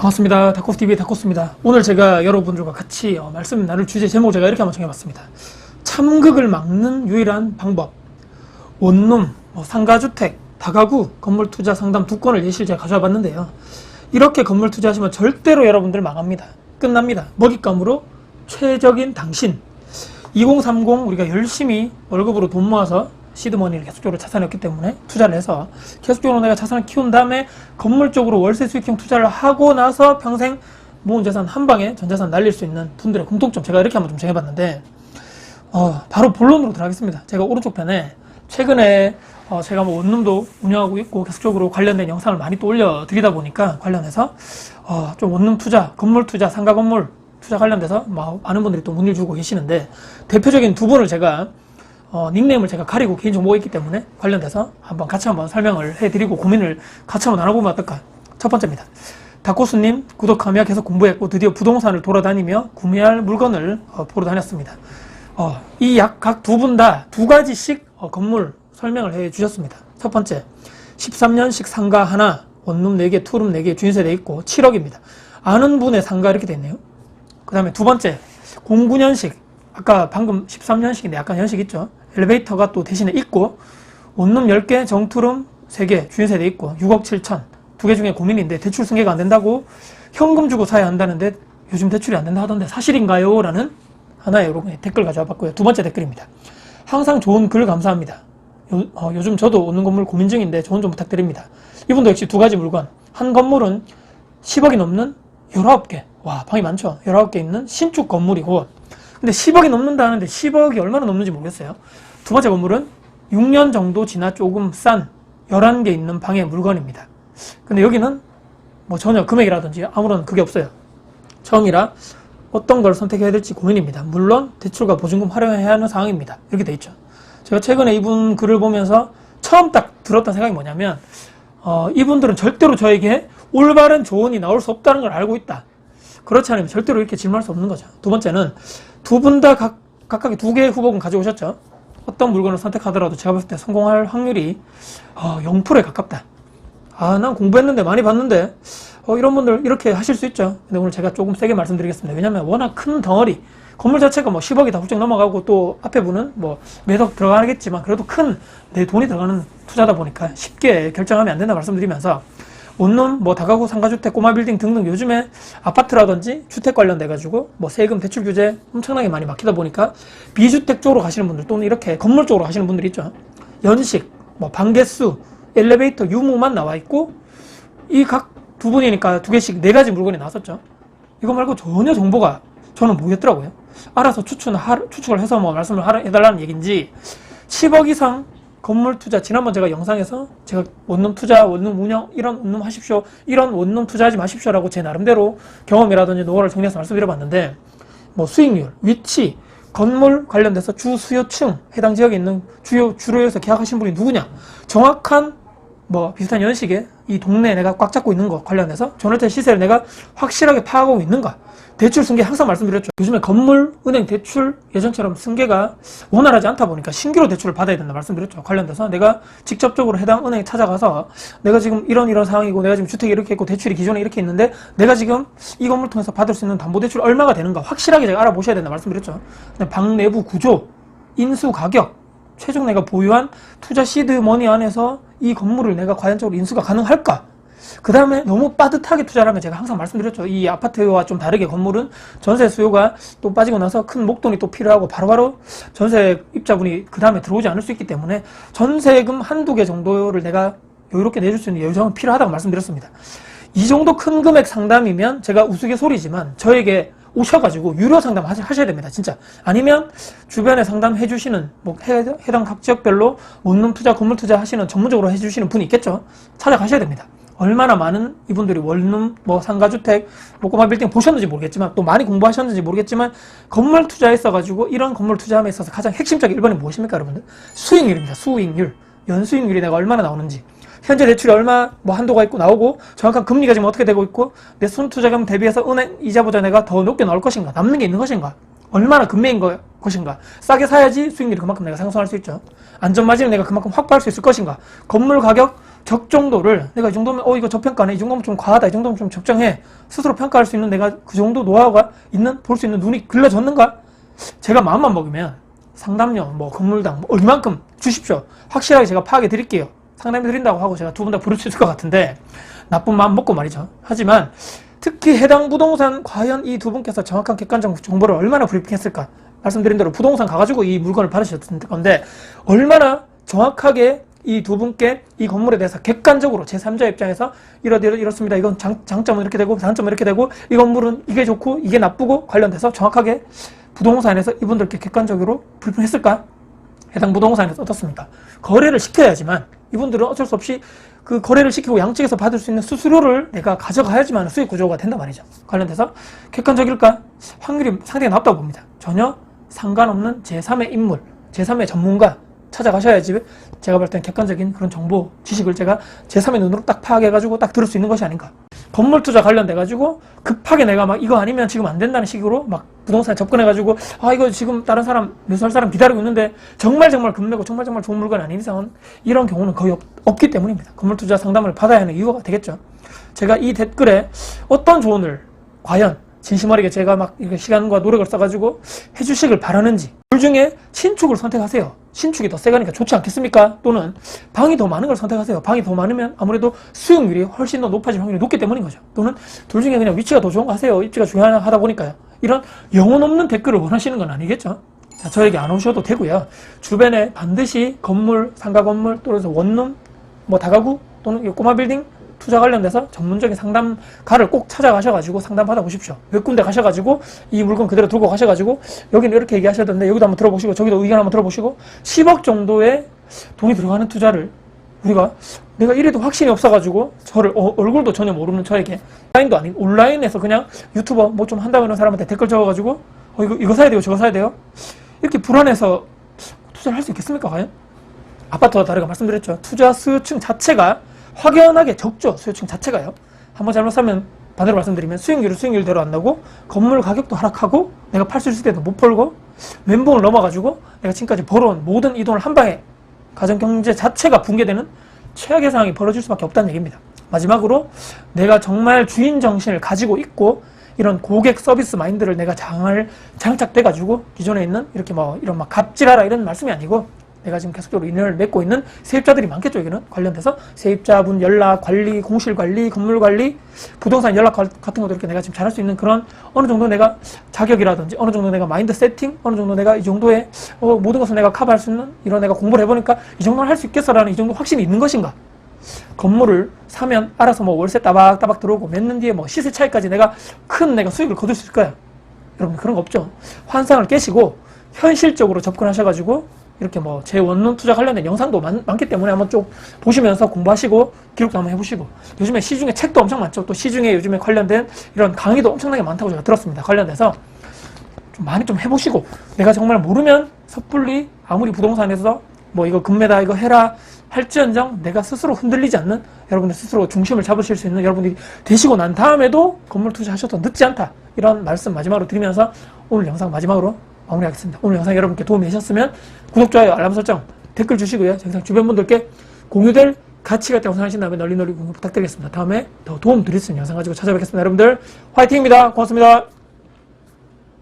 반갑습니다. 다코스TV의 다코스입니다. 오늘 제가 여러분들과 같이 어, 말씀 나눌 주제 제목 제가 이렇게 한번 정해봤습니다. 참극을 막는 유일한 방법. 원룸, 뭐 상가주택, 다가구, 건물 투자 상담 두 건을 예시를 제가 가져와 봤는데요. 이렇게 건물 투자하시면 절대로 여러분들 망합니다. 끝납니다. 먹잇감으로 최적인 당신. 2030 우리가 열심히 월급으로 돈 모아서 시드머니를 계속적으로 자산했기 때문에 투자를 해서 계속적으로 내가 자산을 키운 다음에 건물 쪽으로 월세 수익형 투자를 하고 나서 평생 모은 자산 한 방에 전 자산 날릴 수 있는 분들의 공통점 제가 이렇게 한번 좀 정해봤는데 어, 바로 본론으로 들어가겠습니다. 제가 오른쪽 편에 최근에 어, 제가 뭐 원룸도 운영하고 있고 계속적으로 관련된 영상을 많이 또 올려드리다 보니까 관련해서 어, 좀 원룸 투자, 건물 투자, 상가 건물 투자 관련돼서 뭐 많은 분들이 또 문의를 주고 계시는데 대표적인 두 분을 제가 어, 닉네임을 제가 가리고 개인 정보가 있기 때문에 관련돼서 한번 같이 한번 설명을 해드리고 고민을 같이 한번 나눠보면 어떨까? 첫 번째입니다. 닥고수님 구독하며 계속 공부했고 드디어 부동산을 돌아다니며 구매할 물건을 어, 보러 다녔습니다. 어, 이 약 각 두 분 다 두 가지씩 어, 건물 설명을 해 주셨습니다. 첫 번째, 13년식 상가 하나, 원룸 4개, 투룸 4개, 주인세 돼 있고 7억입니다. 아는 분의 상가 이렇게 돼 있네요. 그 다음에 두 번째, 09년식. 아까 방금 13년식인데 약간 연식 있죠? 엘리베이터가 또 대신에 있고, 원룸 10개, 정투룸 3개, 주인세 돼 있고, 6억 7천. 두 개 중에 고민인데 대출 승계가 안 된다고 현금 주고 사야 한다는데 요즘 대출이 안 된다 하던데 사실인가요? 라는 하나의 여러분의 댓글 가져와 봤고요. 두 번째 댓글입니다. 항상 좋은 글 감사합니다. 요, 즘 저도 오는 건물 고민 중인데 조언 좀 부탁드립니다. 이분도 역시 두 가지 물건. 한 건물은 10억이 넘는 19개. 와, 방이 많죠? 19개 있는 신축 건물이고. 근데 10억이 넘는다 하는데 10억이 얼마나 넘는지 모르겠어요. 두 번째 건물은 6년 정도 지나 조금 싼 11개 있는 방의 물건입니다. 근데 여기는 뭐 전혀 금액이라든지 아무런 그게 없어요. 처음이라 어떤 걸 선택해야 될지 고민입니다. 물론 대출과 보증금 활용해야 하는 상황입니다. 이렇게 돼 있죠. 제가 최근에 이분 글을 보면서 처음 딱 들었던 생각이 뭐냐면 어, 이분들은 절대로 저에게 올바른 조언이 나올 수 없다는 걸 알고 있다. 그렇지 않으면 절대로 이렇게 질문할 수 없는 거죠. 두 번째는 두 분 다 각각의 두 개의 후보군 가져오셨죠. 어떤 물건을 선택하더라도 제가 봤을 때 성공할 확률이 어, 0%에 가깝다. 아, 난 공부했는데 많이 봤는데 어, 이런 분들 이렇게 하실 수 있죠. 근데 오늘 제가 조금 세게 말씀드리겠습니다. 왜냐하면 워낙 큰 덩어리 건물 자체가 뭐 10억이 다 훌쩍 넘어가고 또 앞에 분은 뭐 매덕 들어가겠지만 그래도 큰 내 돈이 들어가는 투자다 보니까 쉽게 결정하면 안 된다 말씀드리면서 원룸, 뭐 다가구 상가주택, 꼬마 빌딩 등등 요즘에 아파트라든지 주택 관련돼 가지고 뭐 세금 대출 규제 엄청나게 많이 막히다 보니까 비주택 쪽으로 가시는 분들 또는 이렇게 건물 쪽으로 가시는 분들이 있죠. 연식, 뭐 방개수, 엘리베이터 유무만 나와 있고 이 각 두 분이니까 두 개씩 네 가지 물건이 나왔었죠. 이거 말고 전혀 정보가 저는 모르겠더라고요. 알아서 추측을 해서 뭐 말씀을 해달라는 얘기인지 10억 이상 건물 투자 지난번 제가 영상에서 제가 원룸 투자, 원룸 운영 이런 원룸 하십시오, 이런 원룸 투자하지 마십시오라고 제 나름대로 경험이라든지 노하우를 정리해서 말씀드려 봤는데 뭐 수익률, 위치, 건물 관련돼서 주 수요층 해당 지역에 있는 주요 주로에서 계약하신 분이 누구냐? 정확한 뭐 비슷한 연식에 이 동네에 내가 꽉 잡고 있는 거 관련해서 전월세 시세를 내가 확실하게 파악하고 있는가? 대출 승계 항상 말씀드렸죠. 요즘에 건물 은행 대출 예전처럼 승계가 원활하지 않다 보니까 신규로 대출을 받아야 된다 말씀드렸죠. 관련돼서 내가 직접적으로 해당 은행에 찾아가서 내가 지금 이런 이런 상황이고 내가 지금 주택이 이렇게 있고 대출이 기존에 이렇게 있는데 내가 지금 이 건물 통해서 받을 수 있는 담보대출 얼마가 되는가 확실하게 제가 알아보셔야 된다 말씀드렸죠. 방 내부 구조 인수 가격 최종 내가 보유한 투자 시드 머니 안에서 이 건물을 내가 과연적으로 인수가 가능할까? 그 다음에 너무 빠듯하게 투자를 하면 제가 항상 말씀드렸죠. 이 아파트와 좀 다르게 건물은 전세 수요가 또 빠지고 나서 큰 목돈이 또 필요하고 바로바로 전세 입자분이 그 다음에 들어오지 않을 수 있기 때문에 전세금 한두 개 정도를 내가 여유롭게 내줄 수 있는 여유정은 필요하다고 말씀드렸습니다. 이 정도 큰 금액 상담이면 제가 우스갯소리지만 저에게 오셔가지고 유료 상담 하셔야 됩니다. 진짜. 아니면 주변에 상담해 주시는 뭐 해당 각 지역별로 원룸 투자, 건물 투자 하시는 전문적으로 해주시는 분이 있겠죠. 찾아가셔야 됩니다. 얼마나 많은 이분들이 원룸, 뭐 상가주택, 뭐 꼬마 빌딩 보셨는지 모르겠지만 또 많이 공부하셨는지 모르겠지만 건물 투자했어가지고 이런 건물 투자함에 있어서 가장 핵심적인 1번이 무엇입니까 여러분들? 수익률입니다. 수익률. 연수익률이 내가 얼마나 나오는지. 현재 대출이 얼마 뭐 한도가 있고 나오고 정확한 금리가 지금 어떻게 되고 있고 내 순투자금 대비해서 은행 이자보다 내가 더 높게 나올 것인가 남는 게 있는 것인가 얼마나 금매인 거, 것인가. 싸게 사야지 수익률이 그만큼 내가 상승할 수 있죠. 안전마진을 내가 그만큼 확보할 수 있을 것인가. 건물 가격 적정도를 내가 이 정도면 어 이거 저평가네. 이 정도면 좀 과하다. 이 정도면 좀 적정해. 스스로 평가할 수 있는 내가 그 정도 노하우가 있는 볼 수 있는 눈이 길러졌는가? 제가 마음만 먹으면 상담료 뭐 건물당 뭐 얼마만큼 주십시오. 확실하게 제가 파악해 드릴게요 상담해 드린다고 하고 제가 두 분 다 부를 수 있을 것 같은데 나쁜 마음 먹고 말이죠 하지만 특히 해당 부동산 과연 이 두 분께서 정확한 객관적 정보를 얼마나 브리핑했을까 말씀드린 대로 부동산 가가지고 이 물건을 받으셨을 건데 얼마나 정확하게 이 두 분께 이 건물에 대해서 객관적으로 제3자 입장에서 이러 이러 이렇습니다. 이건 장, 장점은 이렇게 되고 단점은 이렇게 되고 이 건물은 이게 좋고 이게 나쁘고 관련돼서 정확하게 부동산에서 이분들께 객관적으로 불평했을까? 해당 부동산에서 어떻습니까? 거래를 시켜야지만 이분들은 어쩔 수 없이 그 거래를 시키고 양측에서 받을 수 있는 수수료를 내가 가져가야지만 수익 구조가 된단 말이죠. 관련돼서 객관적일까? 확률이 상당히 낮다고 봅니다. 전혀 상관없는 제3의 인물, 제3의 전문가 찾아가셔야지 제가 볼땐 객관적인 그런 정보, 지식을 제가 제3의 눈으로 딱 파악해가지고 딱 들을 수 있는 것이 아닌가. 건물 투자 관련돼가지고 급하게 내가 막 이거 아니면 지금 안 된다는 식으로 막 부동산에 접근해가지고 아 이거 지금 다른 사람 매수할 사람 기다리고 있는데 정말 정말 금매고 정말 정말 좋은 물건 아닌 이상은 이런 경우는 거의 없, 없기 때문입니다. 건물 투자 상담을 받아야 하는 이유가 되겠죠. 제가 이 댓글에 어떤 조언을 과연 진심 어리게 제가 막 이렇게 시간과 노력을 써가지고 해주시길 바라는지 둘 중에 신축을 선택하세요. 신축이 더 세가니까 좋지 않겠습니까? 또는 방이 더 많은 걸 선택하세요. 방이 더 많으면 아무래도 수익률이 훨씬 더 높아질 확률이 높기 때문인 거죠. 또는 둘 중에 그냥 위치가 더 좋은 거 하세요. 입지가 중요하다 보니까요. 이런 영혼 없는 댓글을 원하시는 건 아니겠죠? 자, 저에게 안 오셔도 되고요. 주변에 반드시 건물, 상가 건물, 또는 원룸, 뭐 다가구 또는 이 꼬마 빌딩 투자 관련돼서 전문적인 상담가를 꼭 찾아가셔가지고 상담 받아 보십시오. 몇 군데 가셔가지고 이 물건 그대로 들고 가셔가지고 여기는 이렇게 얘기하셨던데 여기도 한번 들어보시고 저기도 의견 한번 들어보시고 10억 정도의 돈이 들어가는 투자를 우리가 내가 이래도 확신이 없어가지고 저를 어, 얼굴도 전혀 모르는 저에게 온라인도 아닌 온라인에서 그냥 유튜버 뭐 좀 한다는 사람한테 댓글 적어가지고 어 이거 이거 사야 돼요 저거 사야 돼요 이렇게 불안해서 투자를 할 수 있겠습니까 과연? 아파트와 다르게 말씀드렸죠. 투자 수요층 자체가 확연하게 적죠. 수요층 자체가요. 한번 잘못 사면 반대로 말씀드리면 수익률은 수익률대로 안 나고 건물 가격도 하락하고 내가 팔 수 있을 때도 못 팔고 멘붕을 넘어가지고 내가 지금까지 벌어온 모든 이 돈을 한 방에 가정 경제 자체가 붕괴되는 최악의 상황이 벌어질 수밖에 없다는 얘기입니다. 마지막으로 내가 정말 주인 정신을 가지고 있고 이런 고객 서비스 마인드를 내가 장을 장착돼 가지고 기존에 있는 이렇게 뭐 이런 막 갑질하라 이런 말씀이 아니고 내가 지금 계속적으로 인연을 맺고 있는 세입자들이 많겠죠 여기는 관련돼서 세입자분 연락 관리 공실 관리 건물 관리 부동산 연락 가- 같은 것도 이렇게 내가 지금 잘할 수 있는 그런 어느 정도 내가 자격이라든지 어느 정도 내가 마인드 세팅 어느 정도 내가 이 정도의 어, 모든 것을 내가 커버할 수 있는 이런 내가 공부를 해보니까 이 정도는 할 수 있겠어라는 이 정도 확신이 있는 것인가 건물을 사면 알아서 뭐 월세 따박따박 들어오고 몇 년 뒤에 뭐 시세 차이까지 내가 큰 내가 수익을 거둘 수 있을 거야. 여러분 그런 거 없죠. 환상을 깨시고 현실적으로 접근하셔가지고 이렇게 뭐 제 원룸 투자 관련된 영상도 많, 많기 때문에 한번 쭉 보시면서 공부하시고 기록도 한번 해보시고 요즘에 시중에 책도 엄청 많죠. 또 시중에 요즘에 관련된 이런 강의도 엄청나게 많다고 제가 들었습니다. 관련돼서 좀 많이 좀 해보시고 내가 정말 모르면 섣불리 아무리 부동산에서 뭐 이거 금매다 이거 해라 할지언정 내가 스스로 흔들리지 않는 여러분들 스스로 중심을 잡으실 수 있는 여러분들이 되시고 난 다음에도 건물 투자하셔도 늦지 않다 이런 말씀 마지막으로 드리면서 오늘 영상 마지막으로 마무리하겠습니다. 오늘 영상 여러분께 도움이 되셨으면 구독, 좋아요, 알람 설정, 댓글 주시고요. 영상 주변 분들께 공유될 가치가 있다고 생각하신다면 널리 널리 공유 부탁드리겠습니다. 다음에 더 도움 드릴 수 있는 영상 가지고 찾아뵙겠습니다. 여러분들 화이팅입니다. 고맙습니다.